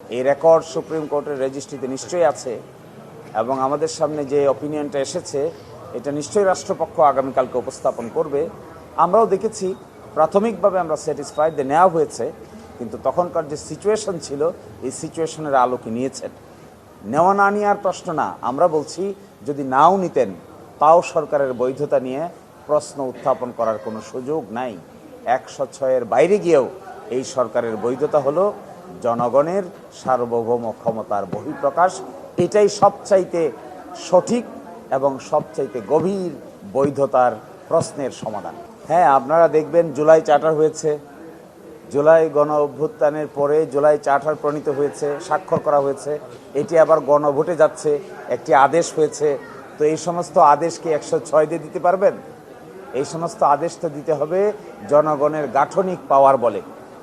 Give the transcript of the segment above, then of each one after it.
এই record supreme কোর্টের রেজিস্ট্রিতে নিশ্চয়ই আছে এবং আমাদের সামনে যে অপিনিয়নটা এসেছে, এটা নিশ্চয়ই রাষ্ট্রপক্ষ আগামীকালকে উপস্থাপন করবে। আমরাও দেখেছি, প্রাথমিকভাবে আমরা স্যাটিসফাইড নেওয়া হয়েছে, কিন্তু তখনকার যে সিচুয়েশন ছিল, এই সিচুয়েশনের আলোকে নিয়েছেন? নেওয়া না নেওয়ার প্রশ্ন না, আমরা বলছি, যদি নাও নিতেন, তাও সরকারের বৈধতা নিয়ে প্রশ্ন উত্থাপন করার কোনো সুযোগ নাই। একশো ছয়ের বাইরে গিয়েও এই সরকারের বৈধতা হলো জনগণের সার্বভৌম ক্ষমতার বহিঃপ্রকাশ, এটাই সবচাইতে সঠিক এবং সবচাইতে গভীর বৈধতার প্রশ্নের সমাধান। হ্যাঁ আপনারা দেখবেন জুলাই চার্টার হয়েছে। জুলাই গণ অভ্যুত্থানের পরে জুলাই চার্টার প্রণীত হয়েছে, স্বাক্ষর করা হয়েছে। এটি আবার গণভোটে যাচ্ছে, একটি আদেশ হয়েছে। তো এই সমস্ত আদেশকে একশো ছয় দিয়ে দিতে পারবেন? এই সমস্ত আদেশ তো দিতে হবে জনগণের গাঠনিক পাওয়ার বলে।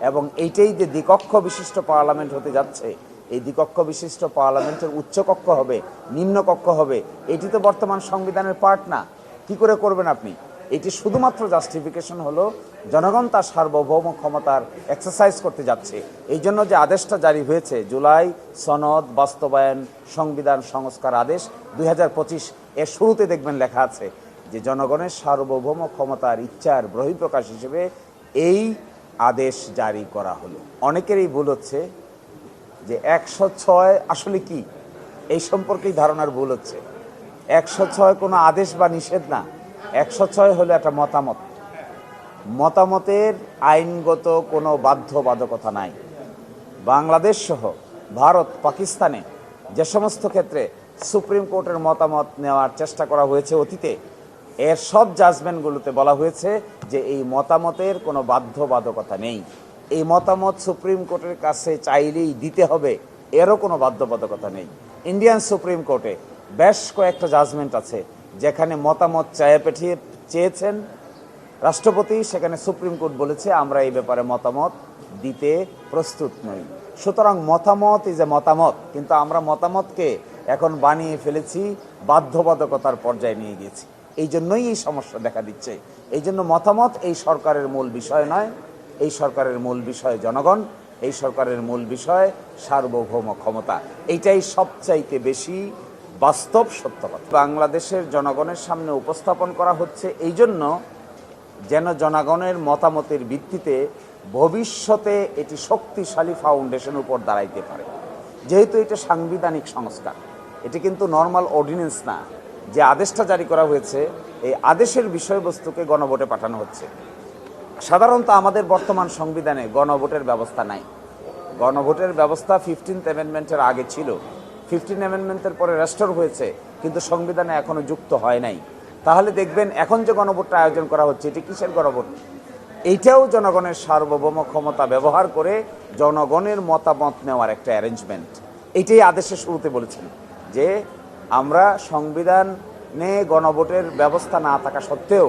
এবং এইটাই যে দ্বিকক্ষ বিশিষ্ট পার্লামেন্ট হতে যাচ্ছে, এই দ্বিকক্ষ বিশিষ্ট পার্লামেন্টের উচ্চকক্ষ হবে নিম্নকক্ষ হবে, এটি তো বর্তমান সংবিধানের পার্ট না। কি করে করবেন আপনি? এটি শুধুমাত্র জাস্টিফিকেশন হলো, জনগণ তার সার্বভৌম ক্ষমতার এক্সারসাইজ করতে যাচ্ছে। এই জন্য যে আদেশটা জারি হয়েছে, জুলাই সনদ বাস্তবায়ন সংবিধান সংস্কার আদেশ দুই হাজার পঁচিশ, এর শুরুতে দেখবেন লেখা আছে যে জনগণের সার্বভৌম ক্ষমতার ইচ্ছার বহিঃপ্রকাশ হিসেবে এই আদেশ জারি করা হলো। অনেকেরই ভুল হচ্ছে যে একশো ছয় আসলে কি? এই সম্পর্কেই ধারণার ভুল হচ্ছে। একশো ছয় কোনো আদেশ বা নিষেধ না। একশো ছয় হলো একটা মতামত। মতামতের আইনগত কোনো বাধ্যবাধকতা নাই। বাংলাদেশ সহ ভারত, পাকিস্তানে যে সমস্ত ক্ষেত্রে সুপ্রিম কোর্টের মতামত নেওয়ার চেষ্টা করা হয়েছে অতীতে এর সব জাজমেন্টগুলোতে বলা হয়েছে যে এই মতামতের কোনো বাধ্যবাধকতা নেই। এই মতামত সুপ্রিম কোর্টের কাছে চাইলেই দিতে হবে, এরও কোনো বাধ্যবাধকতা নেই। ইন্ডিয়ান সুপ্রিম কোর্টে বেশ কয়েকটা জাজমেন্ট আছে, যেখানে মতামত চায়ে পেঠিয়ে চেয়েছেন রাষ্ট্রপতি, সেখানে সুপ্রিম কোর্ট বলেছে, আমরা এই ব্যাপারে মতামত দিতে প্রস্তুত নই। সুতরাং মতামত ইজ এ মতামত, কিন্তু আমরা মতামতকে এখন বানিয়ে ফেলেছি, বাধ্যবাধকতার পর্যায়ে নিয়ে গেছি এই জন্যই এই সমস্যা দেখা দিচ্ছে। এই জন্য মতামত এই সরকারের মূল বিষয় নয়। এই সরকারের মূল বিষয় জনগণ, এই সরকারের মূল বিষয় সার্বভৌম ক্ষমতা। এইটাই সবচাইতে বেশি বাস্তব সত্য কথা বাংলাদেশের জনগণের সামনে উপস্থাপন করা হচ্ছে এই জন্য যেন জনগণের মতামতের ভিত্তিতে ভবিষ্যতে এটি শক্তিশালী ফাউন্ডেশন উপর দাঁড়াইতে পারে। যেহেতু এটা সাংবিধানিক সংস্কার, এটি কিন্তু নর্মাল অর্ডিন্যান্স না। যে আদেশটা জারি করা হয়েছে, এই আদেশের বিষয়বস্তুকে গণভোটে পাঠানো হচ্ছে। সাধারণত আমাদের বর্তমান সংবিধানে গণভোটের ব্যবস্থা নাই। গণভোটের ব্যবস্থা ফিফটিন্থ অ্যামেন্ডমেন্টের আগে ছিল। ফিফটিন অ্যামেন্ডমেন্টের পরে রেস্টোর হয়েছে, কিন্তু সংবিধানে এখনও যুক্ত হয় নাই। তাহলে দেখবেন এখন যে গণভোটটা আয়োজন করা হচ্ছে, এটি কিসের গণভোট? এইটাও জনগণের সার্বভৌম ক্ষমতা ব্যবহার করে জনগণের মতামত নেওয়ার একটা অ্যারেঞ্জমেন্ট এইটাই আদেশের শুরুতে বলেছেন যে আমরা সংবিধানে গণভোটের ব্যবস্থা না থাকা সত্ত্বেও,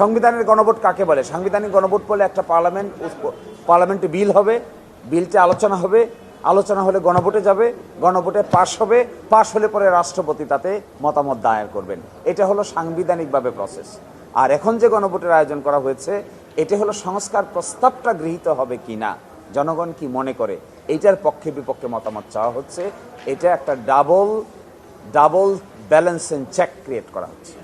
সংবিধানের গণভোট কাকে বলে? সাংবিধানিক গণভোট বলে একটা পার্লামেন্ট পার্লামেন্টে বিল হবে, বিলটা আলোচনা হবে, আলোচনা হলে গণভোটে যাবে, গণভোটে পাশ হবে, পাশ হলে পরে রাষ্ট্রপতি তাতে মতামত দায়ের করবেন। এটা হলো সাংবিধানিকভাবে প্রসেস আর এখন যে গণভোটের আয়োজন করা হয়েছে, এটা হলো সংস্কার প্রস্তাবটা গৃহীত হবে কি না জনগণ কি মনে করে? এইটার পক্ষে বিপক্ষে মতামত চাওয়া হচ্ছে। এটা একটা double double balance and check create করা হচ্ছে।